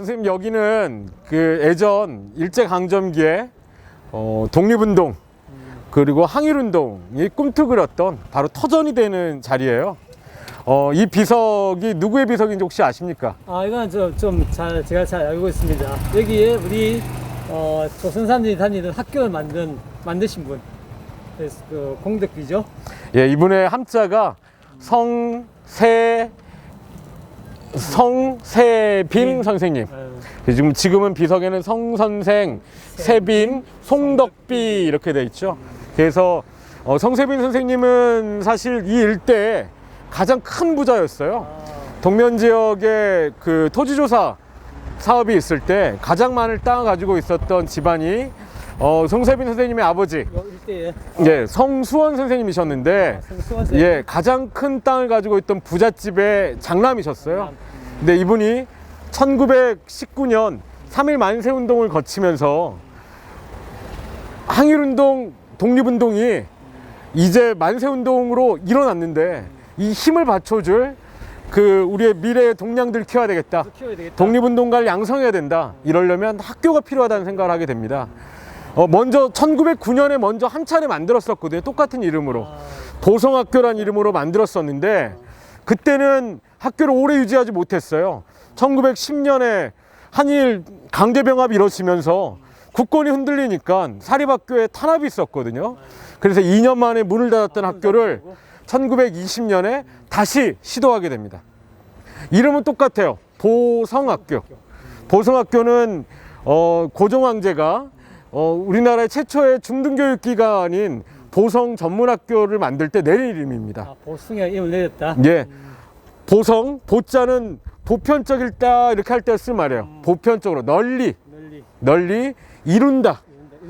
선생님 여기는 그 예전 일제 강점기에 어, 독립운동 그리고 항일운동이 꿈틀거렸던 바로 터전이 되는 자리예요. 어, 이 비석이 누구의 비석인지 혹시 아십니까? 아 이건 좀잘 제가 잘 알고 있습니다. 여기에 우리 어, 조선사님이 다니던 학교를 만든 만드신 분, 그래서 그 공덕비죠. 예, 이분의 함자가 성 세 성세빈 선생님. 아유, 지금 지금은 비석에는 성 선생, 세빈, 송덕비 이렇게 돼 있죠. 그래서 어, 성세빈 선생님은 사실 이 일대에 가장 큰 부자였어요. 아, 동면 지역에 그 토지조사 사업이 있을 때 가장 많은 땅을 가지고 있었던 집안이 어, 송세빈 선생님의 아버지, 요 일대에 예, 성수원 선생님이셨는데, 성수원 예, 가장 큰 땅을 가지고 있던 부잣집의 장남이셨어요. 근데 이분이 1919년 3.1 만세 운동을 거치면서 항일 운동, 독립 운동이 이제 만세 운동으로 일어났는데 이 힘을 받쳐줄 그 우리의 미래의 동량들 키워야 되겠다. 키워야 되겠다. 독립운동가를 양성해야 된다. 이러려면 학교가 필요하다는 생각을 하게 됩니다. 어, 먼저 1909년에 먼저 한 차례 만들었었거든요. 똑같은 이름으로. 아, 보성학교란 이름으로 만들었었는데 그때는 학교를 오래 유지하지 못했어요. 1910년에 한일 강제병합이 이루어지면서 국권이 흔들리니까 사립학교에 탄압이 있었거든요. 그래서 2년 만에 문을 닫았던 학교를 1920년에 다시 시도하게 됩니다. 이름은 똑같아요. 보성학교. 보성학교는 어, 고종황제가 어, 우리나라의 최초의 중등교육기관인 보성 전문학교를 만들 때 내린 이름입니다. 아, 보승에 이름을 내렸다. 예. 보성, 보자는 보편적 일다 이렇게 할 때 쓸 말이에요. 보편적으로 널리, 널리 널리 이룬다.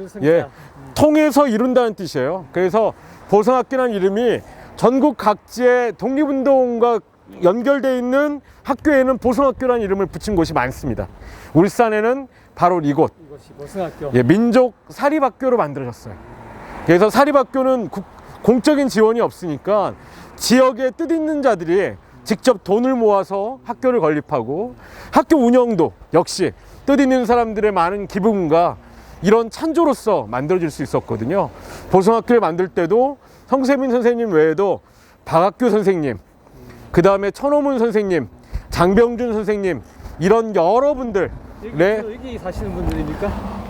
성자. 예. 통해서 이룬다는 뜻이에요. 그래서 보성학교라는 이름이 전국 각지의 독립운동과 연결되어 있는 학교에는 보성학교라는 이름을 붙인 곳이 많습니다. 울산에는 바로 이곳, 이 것이 보승학교. 예, 민족 사립학교로 만들어졌어요. 그래서 사립학교는 국- 공적인 지원이 없으니까 지역에 뜻있는 자들이 직접 돈을 모아서 학교를 건립하고 학교 운영도 역시 뜻있는 사람들의 많은 기부금과 이런 찬조로서 만들어질 수 있었거든요. 보성학교를 만들 때도 성세민 선생님 외에도 박학규 선생님, 그 다음에 천호문 선생님, 장병준 선생님 이런 여러분들 여기, 네. 여기 사시는 분들입니까?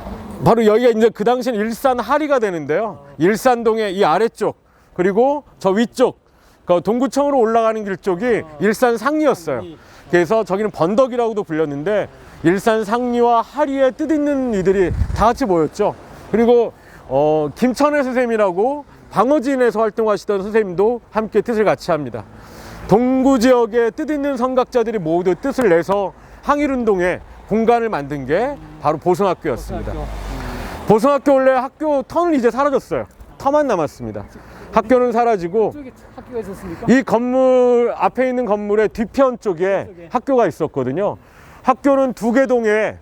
바로 여기가 이제 그 당시엔 일산 하리가 되는데요. 일산동의 이 아래쪽 그리고 저 위쪽 그 동구청으로 올라가는 길 쪽이 일산 상리였어요. 상리. 그래서 저기는 번덕이라고도 불렸는데 일산 상리와 하리의 뜻있는 이들이 다 같이 모였죠. 그리고 어, 김천혜 선생님이라고 방어진에서 활동하시던 선생님도 함께 뜻을 같이 합니다. 동구 지역의 뜻있는 성각자들이 모두 뜻을 내서 항일운동에 공간을 만든 게 바로 보성학교였습니다. 보성학교 원래 학교 터는 이제 사라졌어요. 터만 남았습니다. 학교는 사라지고 쪽에 학교가 있었습니까? 이 건물 앞에 있는 건물의 뒤편 쪽에. 학교가 있었거든요. 학교는 두 개 동에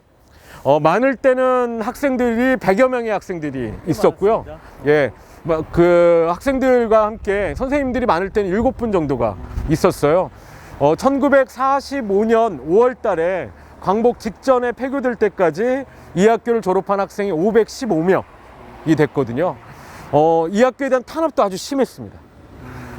어, 많을 때는 학생들이 100여 명의 학생들이 있었고요. 예. 뭐, 그 학생들과 함께 선생님들이 많을 때는 일곱 분 정도가 있었어요. 어, 1945년 5월 달에 광복 직전에 폐교될 때까지 이 학교를 졸업한 학생이 515명이 됐거든요. 어, 이 학교에 대한 탄압도 아주 심했습니다.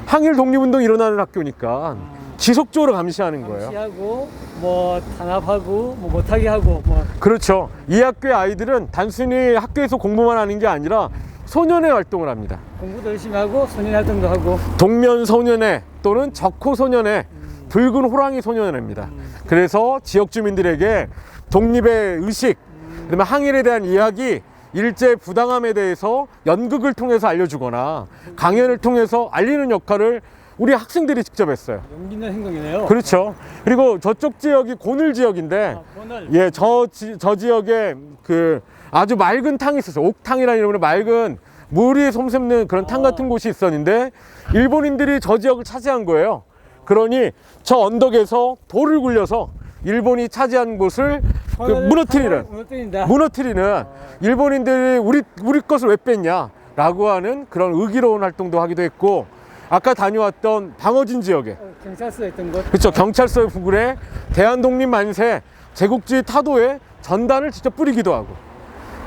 항일 독립운동 일어나는 학교니까 지속적으로 감시하는 거예요. 감시하고 뭐 탄압하고 뭐 못하게 하고 뭐 그렇죠. 이 학교의 아이들은 단순히 학교에서 공부만 하는 게 아니라 소년회 활동을 합니다. 공부도 열심히 하고 소년 활동도 하고 동면 소년회 또는 적호 소년회, 붉은 호랑이 소년회입니다. 그래서 지역 주민들에게 독립의 의식, 그다음에 항일에 대한 이야기, 일제 부당함에 대해서 연극을 통해서 알려주거나 강연을 통해서 알리는 역할을 우리 학생들이 직접 했어요. 용기 있는 행동이네요. 그렇죠. 그리고 저쪽 지역이 고늘 지역인데 아, 예, 저, 지, 저 지역에 그 아주 맑은 탕이 있었어요. 옥탕이라는 이름으로 맑은 물이 솜샘는 그런 탕 같은 곳이 있었는데 일본인들이 저 지역을 차지한 거예요. 그러니 저 언덕에서 돌을 굴려서 일본이 차지한 곳을 그 무너뜨리는 무너뜨린다. 무너뜨리는 일본인들이 우리 우리 것을 왜 뺐냐라고 하는 그런 의기로운 활동도 하기도 했고 아까 다녀왔던 방어진 지역에 어, 경찰서에 있던 곳. 그렇죠. 경찰서 부근에 대한독립 만세 제국주의 타도에 전단을 직접 뿌리기도 하고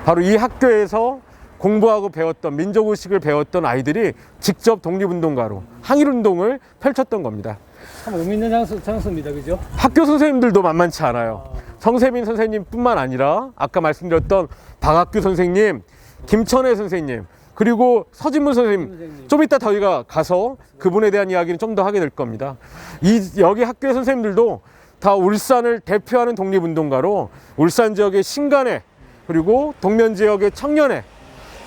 바로 이 학교에서 공부하고 배웠던 민족의식을 배웠던 아이들이 직접 독립운동가로 항일운동을 펼쳤던 겁니다. 참 의미 있는 장소, 장소입니다. 그죠? 학교 선생님들도 만만치 않아요. 성세민 선생님뿐만 아니라 아까 말씀드렸던 박학규 선생님, 김천혜 선생님, 그리고 서진문 선생님. 선생님. 좀 이따 저희가 가서 그분에 대한 이야기는 좀 더 하게 될 겁니다. 이 여기 학교의 선생님들도 다 울산을 대표하는 독립운동가로 울산 지역의 신간회 그리고 동면 지역의 청년회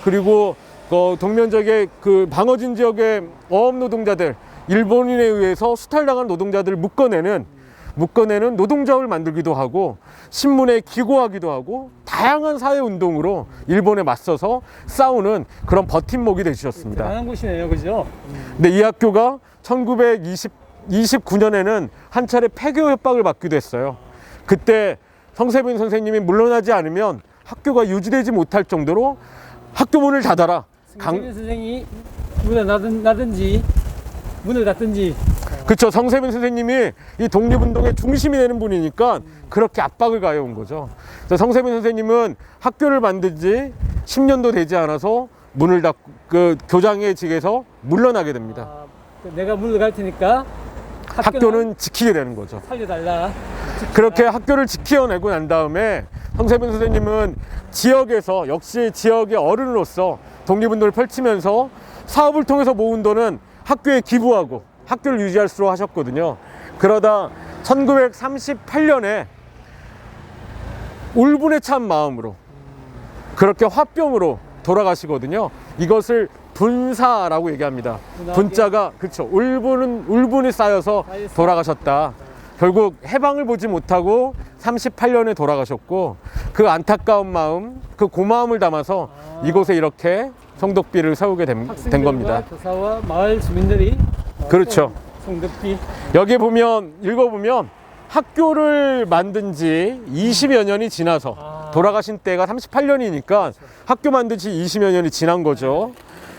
그리고 그 동면 지역의 그 방어진 지역의 어업 노동자들 일본인에 의해서 수탈당한 노동자들을 묶어내는 묶어내는 노동자를 만들기도 하고 신문에 기고하기도 하고 다양한 사회 운동으로 일본에 맞서서 싸우는 그런 버팀목이 되주셨습니다. 대단한 곳이네요. 그죠? 근데 이 학교가 1929년에는 한 차례 폐교 협박을 받기도 했어요. 그때 성세빈 선생님이 물러나지 않으면 학교가 유지되지 못할 정도로 학교 문을 닫아라. 강, 선생이 닫든지 문을 닫든지 그쵸. 성세빈 선생님이 이 독립운동의 중심이 되는 분이니까 그렇게 압박을 가해온 거죠. 그래서 성세빈 선생님은 학교를 만든 지 10년도 되지 않아서 문을 닫고 그 교장의 직에서 물러나게 됩니다. 아, 내가 문을 갈 테니까 학교는 지키게 되는 거죠. 살려달라. 그렇게 학교를 지켜내고 난 다음에 성세빈 선생님은 지역에서 역시 지역의 어른으로서 독립운동을 펼치면서 사업을 통해서 모은 돈은 학교에 기부하고 학교를 유지할 수로 하셨거든요. 그러다 1938년에 울분에 찬 마음으로 그렇게 화병으로 돌아가시거든요. 이것을 분사라고 얘기합니다. 분자가 그렇죠. 울분은 울분이 쌓여서 쌓여서. 돌아가셨다. 결국 해방을 보지 못하고 38년에 돌아가셨고 그 안타까운 마음, 그 고마움을 담아서 이곳에 이렇게 성덕비를 세우게 된, 된 겁니다. 교사와 마을 주민들이 어, 그렇죠. 성덕비 여기 보면 읽어보면 학교를 만든 지 20여 년이 지나서 아. 돌아가신 때가 38년이니까 학교 만든 지 20여 년이 지난 거죠.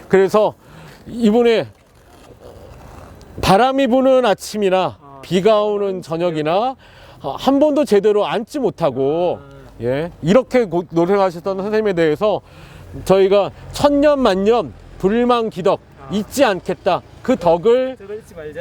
그래서 이번에 바람이 부는 아침이나 비가 오는 저녁이나 어, 한 번도 제대로 앉지 못하고 예 이렇게 고- 노력하셨던 선생님에 대해서 저희가 천년 만년 불망 기덕 잊지 않겠다 그 덕을.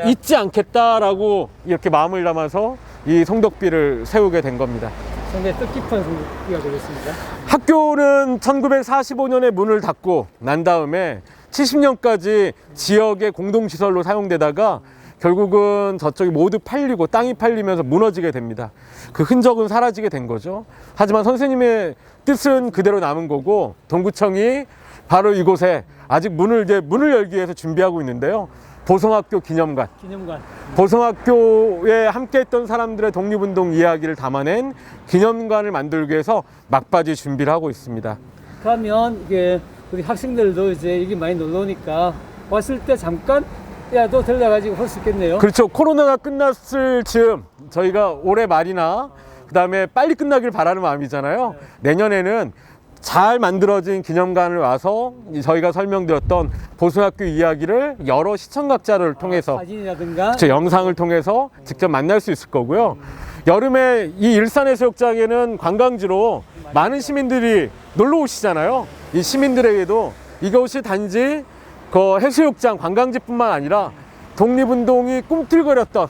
잊지 않겠다라고 이렇게 마음을 담아서 이 성덕비를 세우게 된 겁니다. 상당히 뜻깊은 성덕비가 되겠습니다. 학교는 1945년에 문을 닫고 난 다음에 70년까지 지역의 공동시설로 사용되다가 결국은 저쪽이 모두 팔리고 땅이 팔리면서 무너지게 됩니다. 그 흔적은 사라지게 된 거죠. 하지만 선생님의 뜻은 그대로 남은 거고 동구청이 바로 이곳에 아직 문을 이제 문을 열기 위해서 준비하고 있는데요. 보성학교 기념관. 기념관. 보성학교에 함께했던 사람들의 독립운동 이야기를 담아낸 기념관을 만들기 위해서 막바지 준비를 하고 있습니다. 그러면 이게 우리 학생들도 이제 여기 많이 놀러 오니까 왔을 때 잠깐 이라도 들려가지고 볼수 있겠네요. 그렇죠. 코로나가 끝났을 즈음 저희가 올해 말이나 그다음에 빨리 끝나길 바라는 마음이잖아요. 내년에는 잘 만들어진 기념관을 와서 이 저희가 설명드렸던 보성학교 이야기를 여러 시청각자를 통해서 사진이라든가 제 영상을 통해서 직접 만날 수 있을 거고요. 여름에 이 일산해수욕장에는 관광지로 많은 시민들이 놀러 오시잖아요. 이 시민들에게도 이것이 단지 그 해수욕장 관광지뿐만 아니라 독립운동이 꿈틀거렸던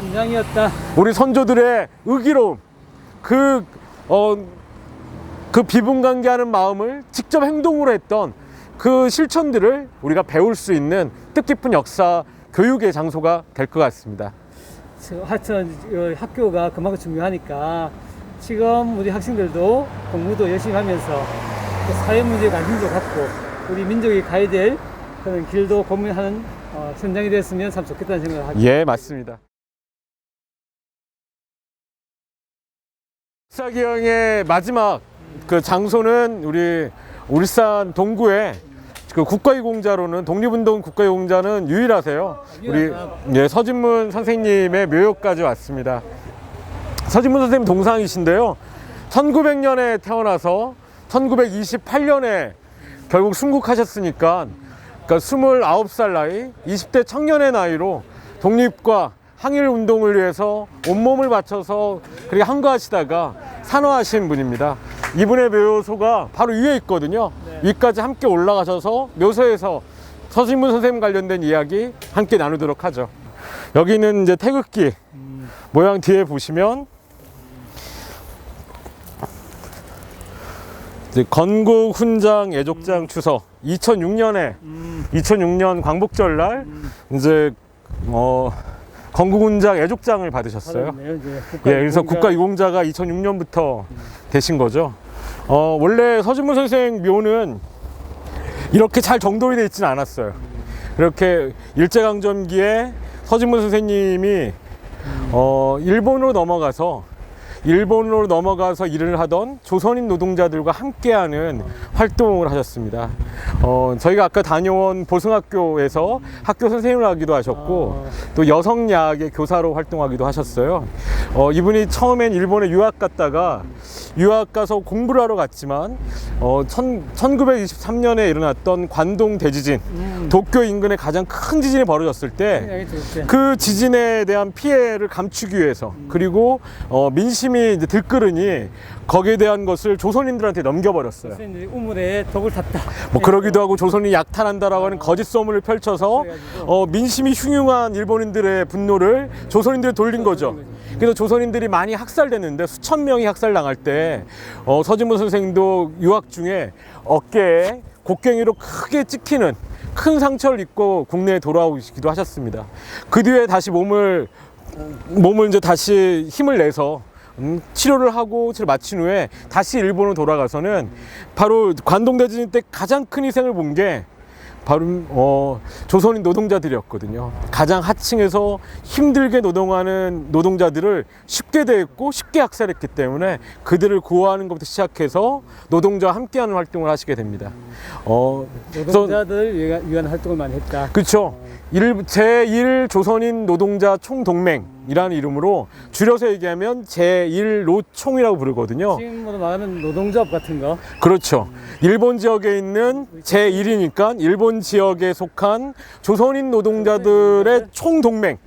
현장이었다. 우리 선조들의 의기로움, 그, 어, 그 비분관계하는 마음을 직접 행동으로 했던 그 실천들을 우리가 배울 수 있는 뜻깊은 역사 교육의 장소가 될 것 같습니다. 저- 하여튼 어, 학교가 그만큼 중요하니까 지금 우리 학생들도 공부도 열심히 하면서 또 사회 문제에 관심도 갖고 우리 민족이 가야 될 그런 길도 고민하는 어, 현장이 됐으면 참 좋겠다는 생각을 하고 예, 맞습니다. 사기형의 마지막 그 장소는 우리 울산 동구의 그 국가유공자로는 독립운동 국가유공자는 유일하세요. 우리 예, 서진문 선생님의 묘역까지 왔습니다. 서진문 선생님 동상이신데요. 1900년에 태어나서 1928년에 결국 순국하셨으니까 그러니까 29살 나이, 20대 청년의 나이로 독립과 항일 운동을 위해서 온몸을 바쳐서 그렇게 한가하시다가 산화하신 분입니다. 이분의 묘소가 바로 위에 있거든요. 위까지 함께 올라가셔서 묘소에서 서진문 선생님 관련된 이야기 함께 나누도록 하죠. 여기는 이제 태극기 모양 뒤에 보시면 이제 건국 훈장 애족장 추서 2006년에 음, 2006년 광복절 날 이제 어 건국 훈장 애족장을 받으셨어요. 받았네요, 이제 예, 그래서 국가유공자. 국가 유공자가 2006년부터 되신 거죠. 어, 원래 서진문 선생 묘는 이렇게 잘 정돈이 되어 있지는 않았어요. 이렇게 일제강점기에 서진문 선생님이 어, 일본으로 넘어가서 일본으로 넘어가서 일을 하던 조선인 노동자들과 함께하는 활동을 하셨습니다. 어, 저희가 아까 다녀온 보승학교에서 학교 선생님을 하기도 하셨고 또 여성야학의 교사로 활동하기도 하셨어요. 어, 이분이 처음엔 일본에 유학 갔다가 유학 가서 공부를 하러 갔지만 어, 천, 1923년에 일어났던 관동 대지진, 음, 도쿄 인근에 가장 큰 지진이 벌어졌을 때 생각이 들었지. 그 지진에 대한 피해를 감추기 위해서 그리고 어, 민심 이 이제 들끓으니 거기에 대한 것을 조선인들한테 넘겨버렸어요. 선생님들이 우물에 독을 탔다. 뭐 그러기도 하고 조선이 약탈한다라고 하는 거짓 소문을 펼쳐서 어, 민심이 흉흉한 일본인들의 분노를 조선인들에 돌린 거죠. 그래서 조선인들이 많이 학살됐는데 수천 명이 학살당할 때 어, 서진문 선생도 유학 중에 어깨에 곡괭이로 크게 찍히는 큰 상처를 입고 국내에 돌아오시기도 하셨습니다. 그 뒤에 다시 몸을 몸을 이제 다시 힘을 내서 음, 치료를 하고 치료 마친 후에 다시 일본으로 돌아가서는 바로 관동대진 때 가장 큰 희생을 본 게 바로 어, 조선인 노동자들이었거든요. 가장 하층에서 힘들게 노동하는 노동자들을 쉽게 대했고 쉽게 학살했기 때문에 그들을 구호하는 것부터 시작해서 노동자와 함께하는 활동을 하시게 됩니다. 어, 노동자들 위한, 위한 활동을 많이 했다. 그렇죠. 제1 조선인 노동자 총동맹 이라는 이름으로 줄여서 얘기하면 제1노총이라고 부르거든요. 지금으로 말하면 노동조합 같은 거. 그렇죠. 일본 지역에 있는 제1이니까 일본 지역에 속한 조선인 노동자들의 총동맹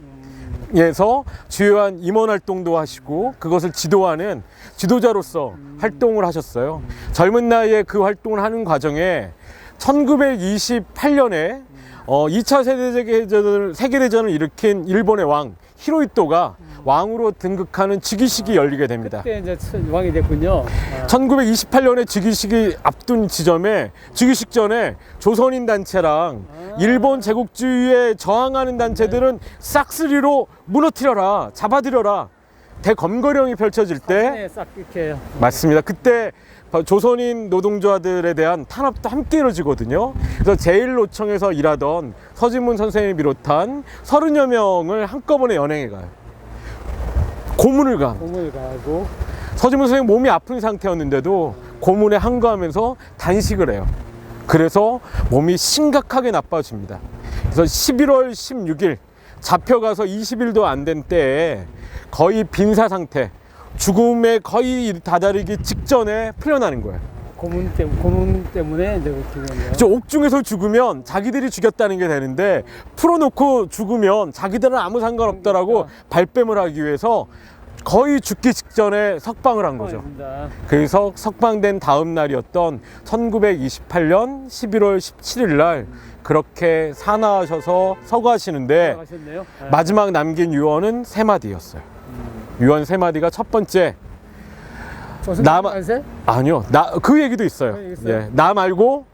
에서 주요한 임원 활동도 하시고 그것을 지도하는 지도자로서 활동을 하셨어요. 젊은 나이에 그 활동을 하는 과정에 1928년에 어, 2차 세계대전을, 세계대전을 일으킨 일본의 왕 히로히토가 왕으로 등극하는 즉위식이 열리게 됩니다. 그때 이제 첫 왕이 됐군요. 아, 1928년에 즉위식이 앞둔 지점에 즉위식 전에 조선인 단체랑 일본 제국주의에 저항하는 단체들은 싹쓸이로 무너뜨려라 잡아들여라 대검거령이 펼쳐질 때 네, 싹 이렇게 맞습니다. 그때 조선인 노동자들에 대한 탄압도 함께 이루어지거든요. 그래서 제1노총에서 일하던 서진문 선생을 비롯한 서른여 명을 한꺼번에 연행해 가요. 고문을 가. 공을 가고 서진문 선생님 몸이 아픈 상태였는데도 고문에 항거하면서 단식을 해요. 그래서 몸이 심각하게 나빠집니다. 그래서 11월 16일 잡혀가서 20일도 안 된 때에 거의 빈사 상태, 죽음에 거의 다다르기 직전에 풀려나는 거예요. 고문 때문에 고문 때문에 이제 그렇게 된 거예요. 저 옥중에서 죽으면 자기들이 죽였다는 게 되는데 풀어놓고 죽으면 자기들은 아무 상관없다라고 발뺌을 하기 위해서 거의 죽기 직전에 석방을 한 거죠. 고맙습니다. 그래서 석방된 다음 날이었던 1928년 11월 17일 날 그렇게 사나하셔서 서거하시는데 돌아가셨네요. 아, 마지막 남긴 유언은 세 마디였어요. 유언 세 마디가 첫 번째 남아- 만세? 아니요 나 그 얘기도 있어요. 있어요? 예, 나 말고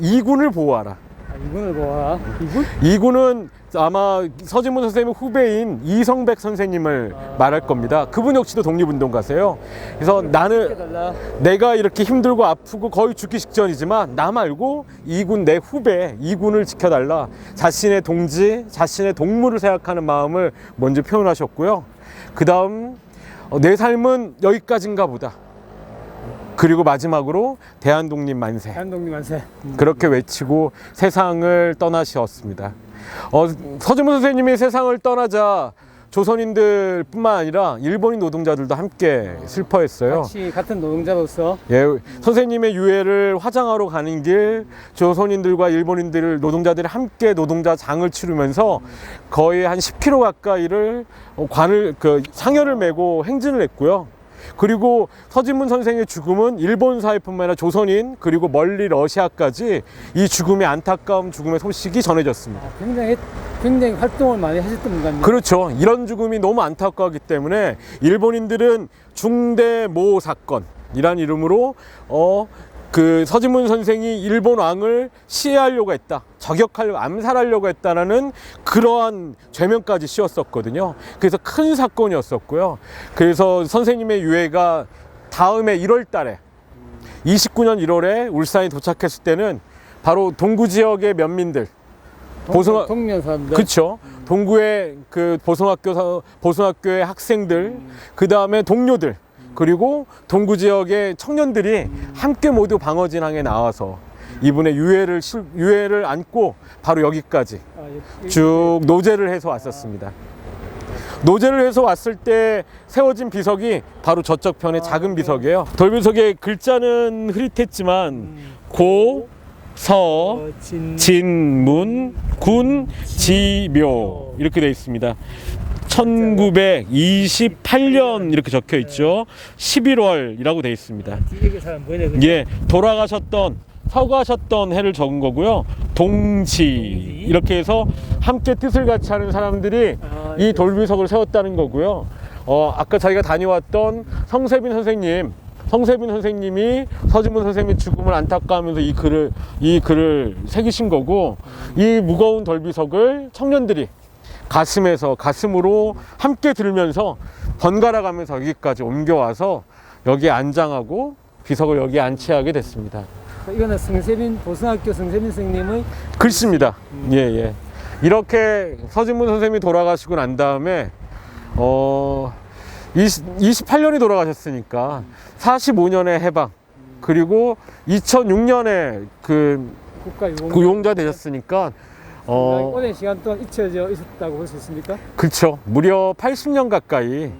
이군을 보호하라. 아, 이군을 보아. 이군? 이군은 아마 서진문 선생님 후배인 이성백 선생님을 아. 말할 겁니다. 그분 역시도 독립운동가세요. 그래서 나는 해달라. 내가 이렇게 힘들고 아프고 거의 죽기 직전이지만 나 말고 이군 내 후배 이군을 지켜달라 자신의 동지 자신의 동물을 생각하는 마음을 먼저 표현하셨고요 그 다음 어, 내 삶은 여기까지인가 보다 그리고 마지막으로 대한독립 만세 한동님 만세. 음. 그렇게 외치고 세상을 떠나셨습니다 어, 서진문 선생님이 세상을 떠나자 조선인들뿐만 아니라 일본인 노동자들도 함께 슬퍼했어요. 같이 같은 노동자로서 예, 선생님의 유해를 화장하러 가는 길 조선인들과 일본인들 노동자들이 함께 노동자 장을 치르면서 거의 한 10km 가까이를 어, 관을 그 상여를 메고 행진을 했고요. 그리고 서진문 선생의 죽음은 일본 사회뿐만 아니라 조선인 그리고 멀리 러시아까지 이 죽음의 안타까운 죽음의 소식이 전해졌습니다. 아, 굉장히 굉장히 활동을 많이 하셨던 분 같네요. 그렇죠. 이런 죽음이 너무 안타까웠기 때문에 일본인들은 중대모 사건 이란 이름으로 어 그 서진문 선생이 일본 왕을 시해하려고 했다, 저격하려고 암살하려고 했다라는 그러한 죄명까지 씌웠었거든요. 그래서 큰 사건이었었고요. 그래서 선생님의 유해가 다음에 1월 달에 29년 1월에 울산에 도착했을 때는 바로 동구 지역의 면민들 보성하- 동면 사람들. 그렇죠. 동구의 그 보성학교 사- 보성학교의 학생들, 그 다음에 동료들, 그리고 동구 지역의 청년들이 함께 모두 방어 진항에 나와서 이분의 유해를 실- 유해를 안고 바로 여기까지 아, 여기- 쭉 노제를 해서 왔었습니다. 노제를 해서 왔을 때 세워진 비석이 바로 저쪽 편의 작은 비석이에요. 돌비석의 글자는 흐릿했지만 고, 서, 어, 진, 진문 군 지묘 이렇게 되어 있습니다. 1928년 이렇게 적혀 있죠. 11월이라고 되어 있습니다. 예, 돌아가셨던 서가셨던 해를 적은 거고요. 동지 이렇게 해서 함께 뜻을 같이 하는 사람들이 아, 이 돌비석을 세웠다는 거고요. 어, 아까 자기가 다녀왔던 성세빈 선생님, 성세빈 선생님이 서진문 선생님의 죽음을 안타까워하면서 이 글을 이 글을 새기신 거고 이 무거운 돌비석을 청년들이 가슴에서 가슴으로 함께 들면서 번갈아 가면서 여기까지 옮겨와서 여기에 안장하고 비석을 여기에 안치하게 됐습니다. 이거는 성세민 보성학교 성세민 선생님의 글씨입니다. 예, 예. 이렇게 서진문 선생님이 돌아가시고 난 다음에, 어, 20, 28년이 돌아가셨으니까 45년의 해방, 그리고 2006년에 그 유공. 구용자 되셨으니까, 어... 어, 오랜 시간 동안 잊혀져 있었다고 볼 수 있습니까? 그렇죠. 무려 80년 가까이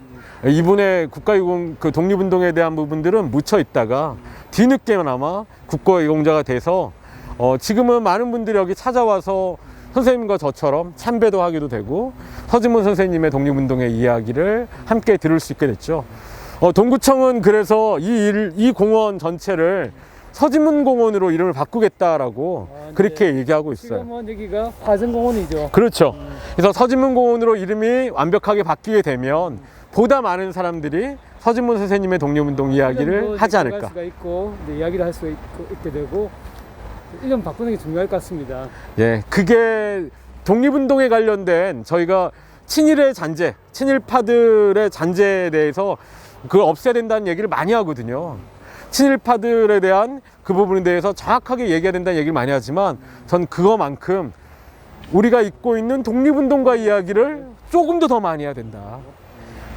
이분의 국가유공 그 독립운동에 대한 부분들은 묻혀 있다가 뒤늦게나마 국가유공자가 돼서 어, 지금은 많은 분들이 여기 찾아와서 선생님과 저처럼 참배도 하기도 되고 서진문 선생님의 독립운동의 이야기를 함께 들을 수 있게 됐죠. 어, 동구청은 그래서 이, 일, 이 공원 전체를 서진문 공원으로 이름을 바꾸겠다라고 아, 네. 그렇게 얘기하고 있어요. 지금은 여기가 화전공원이죠. 그렇죠. 그래서 서진문공원으로 이름이 완벽하게 바뀌게 되면 보다 많은 사람들이 서진문 선생님의 독립운동 뭐 이야기를 하지 않을까. 수가 있고 이야기를 할 수 있게 되고 이름 바꾸는 게 중요할 것 같습니다. 예, 그게 독립운동에 관련된 저희가 친일의 잔재, 친일파들의 잔재에 대해서 그걸 없애야 된다는 얘기를 많이 하거든요. 친일파들에 대한 그 부분에 대해서 정확하게 얘기해야 된다는 얘기를 많이 하지만 전 그거만큼 우리가 잊고 있는 독립운동가 이야기를 조금 더 더 많이 해야 된다.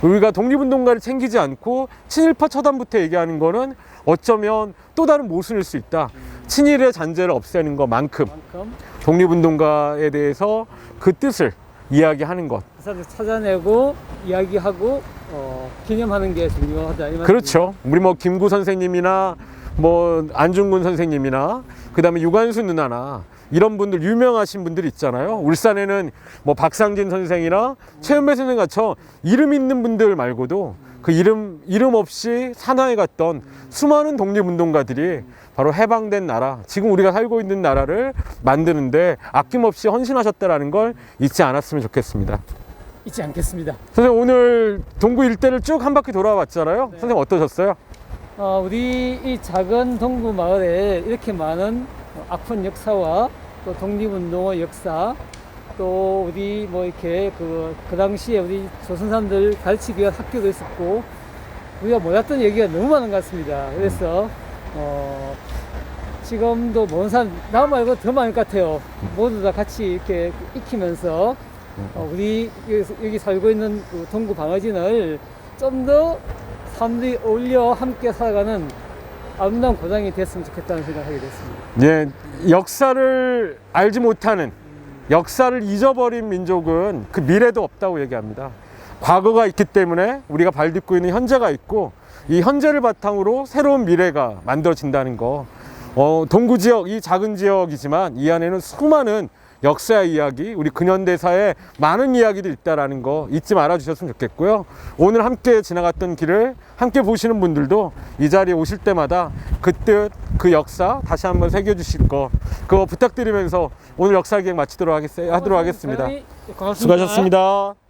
우리가 독립운동가를 챙기지 않고 친일파 처단부터 얘기하는 거는 어쩌면 또 다른 모순일 수 있다. 친일의 잔재를 없애는 것만큼 만큼 독립운동가에 대해서 그 뜻을 이야기하는 것. 찾아내고 이야기하고 어, 기념하는 게 중요하다. 그렇죠. 우리 뭐 김구 선생님이나 뭐 안중근 선생님이나 그다음에 유관수 누나나 이런 분들 유명하신 분들 있잖아요. 울산에는 뭐 박상진 선생이나 최은배 선생 같처럼 이름 있는 분들 말고도 그 이름 이름 없이 산하에 갔던 수많은 독립운동가들이 바로 해방된 나라, 지금 우리가 살고 있는 나라를 만드는데 아낌없이 헌신하셨다라는 걸 잊지 않았으면 좋겠습니다. 잊지 않겠습니다. 선생님 오늘 동구 일대를 쭉 한 바퀴 돌아봤잖아요. 선생님 어떠셨어요? 어, 우리 이 작은 동구 마을에 이렇게 많은 아픈 역사와 또 독립운동의 역사 또 우리 뭐 이렇게 그, 그 당시에 우리 조선 사람들 가르치기 위한 학교도 있었고 우리가 몰랐던 얘기가 너무 많은 것 같습니다. 그래서 어, 지금도 먼 사람 나 말고 더 많을 것 같아요. 모두 다 같이 이렇게 익히면서 어, 우리 여기, 살고 있는 그 동구 방어진을 좀 더 사람들이 어울려 함께 살아가는 아름다운 고장이 됐으면 좋겠다는 생각을 하게 됐습니다. 예, 역사를 알지 못하는 역사를 잊어버린 민족은 그 미래도 없다고 얘기합니다. 과거가 있기 때문에 우리가 발 딛고 있는 현재가 있고 이 현재를 바탕으로 새로운 미래가 만들어진다는 거. 어, 동구 지역, 이 작은 지역이지만 이 안에는 수많은 역사의 이야기, 우리 근현대사의 많은 이야기들이 있다라는 거 잊지 말아 주셨으면 좋겠고요. 오늘 함께 지나갔던 길을 함께 보시는 분들도 이 자리에 오실 때마다 그 뜻, 그 역사 다시 한번 새겨 주실 거 그거 부탁드리면서 오늘 역사 기획 마치도록 하겠, 하도록 하겠습니다. 고맙습니다. 수고하셨습니다.